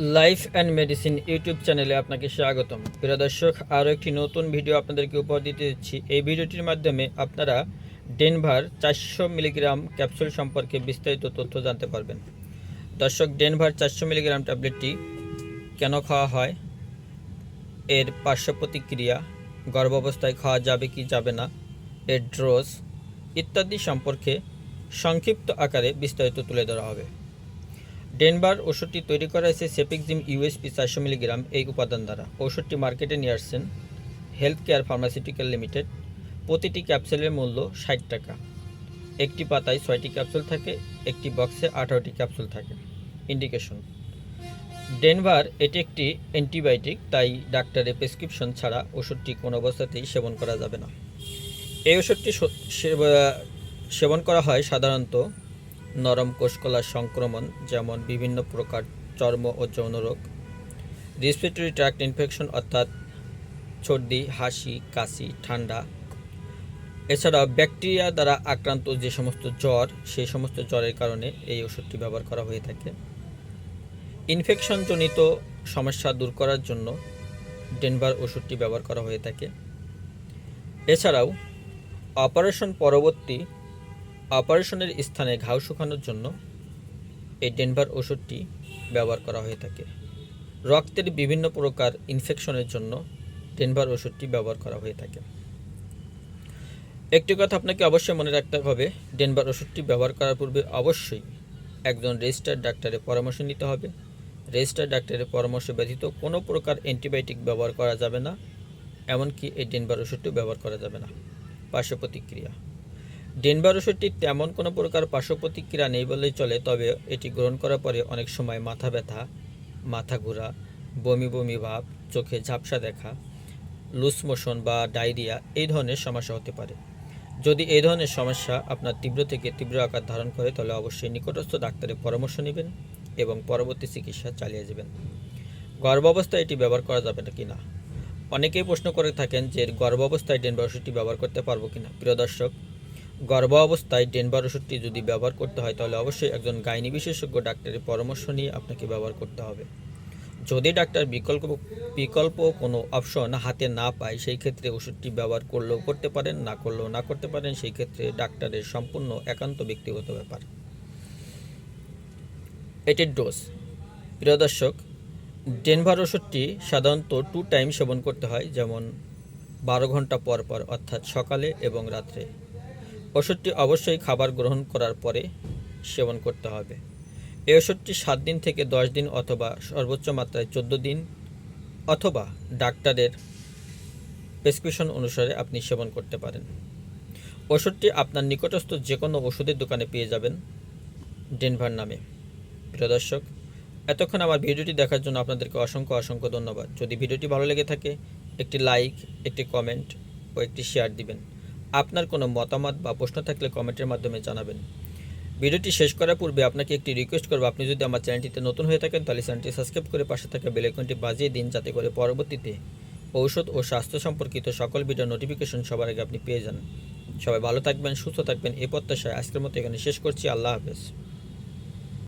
Life and medicine YouTube চ্যানেলে আপনাকে স্বাগতম। প্রিয় দর্শক, আরও একটি নতুন ভিডিও আপনাদেরকে উপহার দিতে যাচ্ছি। এই ভিডিওটির মাধ্যমে আপনারা ডেনভার চারশো মিলিগ্রাম ক্যাপসুল সম্পর্কে বিস্তারিত তথ্য জানতে পারবেন। দর্শক, ডেনভার চারশো মিলিগ্রাম ট্যাবলেটটি কেন খাওয়া হয়? এর পার্শ্ব প্রতিক্রিয়া, গর্ভাবস্থায় খাওয়া যাবে কি যাবে না, এর ড্রোজ ইত্যাদি সম্পর্কে সংক্ষিপ্ত আকারে বিস্তারিত তুলে ধরা হবে। ডেনবার ওষুধটি তৈরি করা হয়েছে সেপিকজিম ইউএসপি চারশো মিলিগ্রাম এই উপাদান দ্বারা। ওষুধটি মার্কেটে নিয়ে আসছেন হেলথ কেয়ার ফার্মাসিউটিক্যাল লিমিটেড। প্রতিটি ক্যাপসুলের মূল্য ষাট টাকা। একটি পাতায় ছয়টি ক্যাপসুল থাকে, একটি বক্সে আঠারোটি ক্যাপসুল থাকে। ইন্ডিকেশন। ডেনভার এটি একটি অ্যান্টিবায়োটিক, তাই ডাক্তারের প্রেসক্রিপশন ছাড়া ওষুধটি কোনো অবস্থাতেই সেবন করা যাবে না। এই ওষুধটি সেবন করা হয় সাধারণত নরম কোষকলার সংক্রমণ, যেমন বিভিন্ন প্রকার চর্ম ও যৌন রোগ রেসপিরেটরি ট্র্যাক্ট ইনফেকশন অর্থাৎ সর্দি, হাসি, কাশি, ঠান্ডা। এছাড়া ব্যাকটেরিয়া দ্বারা আক্রান্ত যে সমস্ত জ্বর, সেই সমস্ত জ্বরের কারণে এই ওষুধটি ব্যবহার করা হয়ে থাকে। ইনফেকশনজনিত সমস্যা দূর করার জন্য ডেনভার ওষুধটি ব্যবহার করা হয়ে থাকে। এছাড়াও অপারেশন পরবর্তী অপারেশনের স্থানে ঘাও শুকানোর জন্য এই ডেনভার ওষুধটি ব্যবহার করা হয়ে থাকে। রক্তের বিভিন্ন প্রকার ইনফেকশনের জন্য ডেনভার ওষুধটি ব্যবহার করা হয়ে থাকে। একটি কথা আপনাকে অবশ্যই মনে রাখতে হবে, ডেনভার ওষুধটি ব্যবহার করার পূর্বে অবশ্যই একজন রেজিস্টার ডাক্তারের পরামর্শ নিতে হবে। রেজিস্টার্ড ডাক্তারের পরামর্শ ব্যতীত কোনো প্রকার অ্যান্টিবায়োটিক ব্যবহার করা যাবে না, এমনকি এই ডেনভার ওষুধটিও ব্যবহার করা যাবে না। পার্শ্ব প্রতিক্রিয়া। ডেনভার ওষুধটি তেমন কোনো প্রকার পার্শ্ব প্রতিক্রিয়া নেই বললেই চলে, তবে এটি গ্রহণ করার পরে অনেক সময় মাথা ব্যথা, মাথা ঘোরা, বমি বমি ভাব, চোখে ঝাপসা দেখা, লুজ মোশন বা ডায়রিয়া এই ধরনের সমস্যা হতে পারে। যদি এই ধরনের সমস্যা আপনার তীব্র থেকে তীব্র আকার ধারণ করে, তাহলে অবশ্যই নিকটস্থ ডাক্তারের পরামর্শ নেবেন এবং পরবর্তী চিকিৎসা চালিয়ে যাবেন। গর্ভাবস্থায় এটি ব্যবহার করা যাবে না কি না অনেকেই প্রশ্ন করে থাকেন যে, গর্ভাবস্থায় ডেনভার ওষুধটি ব্যবহার করতে পারব কিনা? প্রিয় দর্শক গর্ভ অবস্থায় ডেনভার ওষুধটি যদি ব্যবহার করতে হয়, তাহলে অবশ্যই একজন গাইনি বিশেষজ্ঞ ডাক্তারের পরামর্শ নিয়ে আপনাকে ব্যবহার করতে হবে। যদি ডাক্তার বিকল্প বিকল্প কোনো অপশন হাতে না পায়, সেই ক্ষেত্রে ওষুধটি ব্যবহার করলেও করতে পারেন, না করলেও না করতে পারেন, সেই ক্ষেত্রে ডাক্তারের সম্পূর্ণ একান্ত ব্যক্তিগত ব্যাপার। এটির ডোজ। প্রিয় দর্শক ডেনভার ওষুধটি সাধারণত টু টাইম সেবন করতে হয়, যেমন বারো ঘণ্টা পর পর, অর্থাৎ সকালে এবং রাত্রে। ওষুধটি অবশ্যই খাবার গ্রহণ করার পরে সেবন করতে হবে। এই ওষুধটি সাত দিন থেকে দশ দিন অথবা সর্বোচ্চ মাত্রায় চোদ্দ দিন অথবা ডাক্তারের প্রেসক্রিপশন অনুসারে আপনি সেবন করতে পারেন। ওষুধটি আপনার নিকটস্থ যে কোনো ওষুধের দোকানে পেয়ে যাবেন ডেনভার নামে। প্রিয় দর্শক, এতক্ষণ আমার ভিডিওটি দেখার জন্য আপনাদেরকে অসংখ্য অসংখ্য ধন্যবাদ। যদি ভিডিওটি ভালো লেগে থাকে, একটি লাইক, একটি কমেন্ট ও একটি শেয়ার দিবেন। আপনার কোনো মতামত বা প্রশ্ন থাকলে কমেন্টের মাধ্যমে জানাবেন। ভিডিওটি শেষ করার পূর্বে আপনাকে একটি রিকোয়েস্ট করব। আপনি যদি আমার চ্যানেলটিতে নতুন হয়ে থাকেন, তাহলে চ্যানেলটি সাবস্ক্রাইব করে পাশে থাকা বেলাইকনটি বাজিয়ে দিন, যাতে করে পরবর্তীতে ঔষধ ও স্বাস্থ্য সম্পর্কিত সকল ভিডিও নোটিফিকেশন সবার আগে আপনি পেয়ে যান। সবাই ভালো থাকবেন, সুস্থ থাকবেন এ প্রত্যাশায় আজকের মতো এখানে শেষ করছি। আল্লাহ হাফেজ।